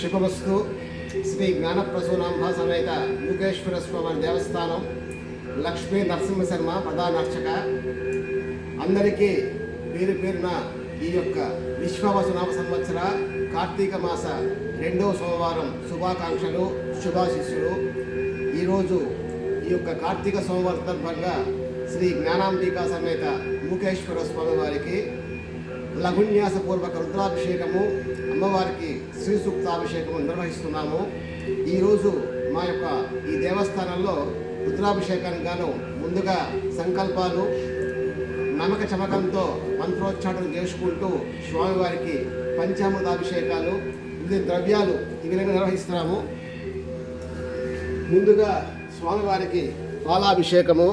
శుభమస్తు శ్రీ జ్ఞానప్రసూనాంబ సమేత యుగేశ్వర స్వామి దేవస్థానం లక్ష్మీ నరసింహ శర్మ ప్రధాన అర్చక. అందరికీ పేరు పేరున ఈ యొక్క విశ్వవసనామ సంవత్సర కార్తీక మాస రెండవ సోమవారం శుభాకాంక్షలు శుభాశిస్సులు. ఈరోజు ఈ యొక్క కార్తీక సోమవారం సందర్భంగా శ్రీ జ్ఞానాంబికా సమేత ముఖేశ్వర స్వామి వారికి లఘున్యాసపూర్వక రుద్రాభిషేకము అమ్మవారికి శ్రీ సూక్తాభిషేకము నిర్వహిస్తున్నాము ఈరోజు మా యొక్క ఈ దేవస్థానంలో రుద్రాభిషేకానికి గాను ముందుగా సంకల్పాలు నమక చమకంతో మంత్రోచ్చాటన చేసుకుంటూ స్వామివారికి పంచామృతాభిషేకాలు వివిధ ద్రవ్యాలు ఈ విధంగా నిర్వహిస్తున్నాము. ముందుగా స్వామివారికి పాలాభిషేకము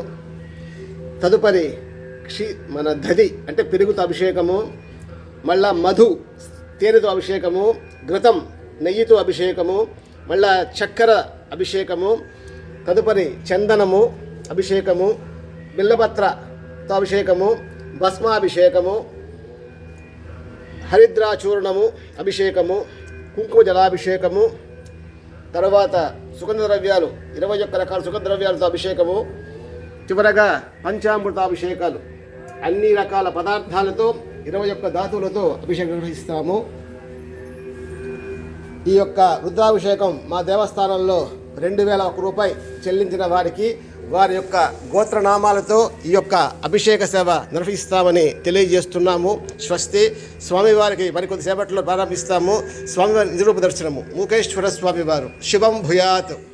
తదుపరి క్షీ మన దది అంటే పెరుగుత అభిషేకము మళ్ళా మధు తేనెతో అభిషేకము ఘృతం నెయ్యితో అభిషేకము మళ్ళా చక్కెర అభిషేకము తదుపరి చందనము అభిషేకము బిల్లపత్రతో అభిషేకము భస్మాభిషేకము హరిద్రాచూర్ణము అభిషేకము కుంకుమ జలాభిషేకము తర్వాత సుగంధ ద్రవ్యాలు ఇరవై ఒక్క రకాల సుగంధ ద్రవ్యాలతో అభిషేకము చివరగా పంచామృతాభిషేకాలు. అన్ని రకాల పదార్థాలతో ఇరవై ఒక్క ధాతువులతో అభిషేకం నిర్వహిస్తాము. ఈ యొక్క రుద్రాభిషేకం మా దేవస్థానంలో రెండు వేల ఒక రూపాయి చెల్లించిన వారికి వారి యొక్క గోత్రనామాలతో ఈ యొక్క అభిషేక సేవ నిర్వహిస్తామని తెలియజేస్తున్నాము. స్వస్తి. స్వామివారికి మరికొద్ది సేపట్లో ప్రారంభిస్తాము. స్వామివారి నిరూప దర్శనము. ముఖేశ్వర స్వామివారు. శుభం భూయాత్.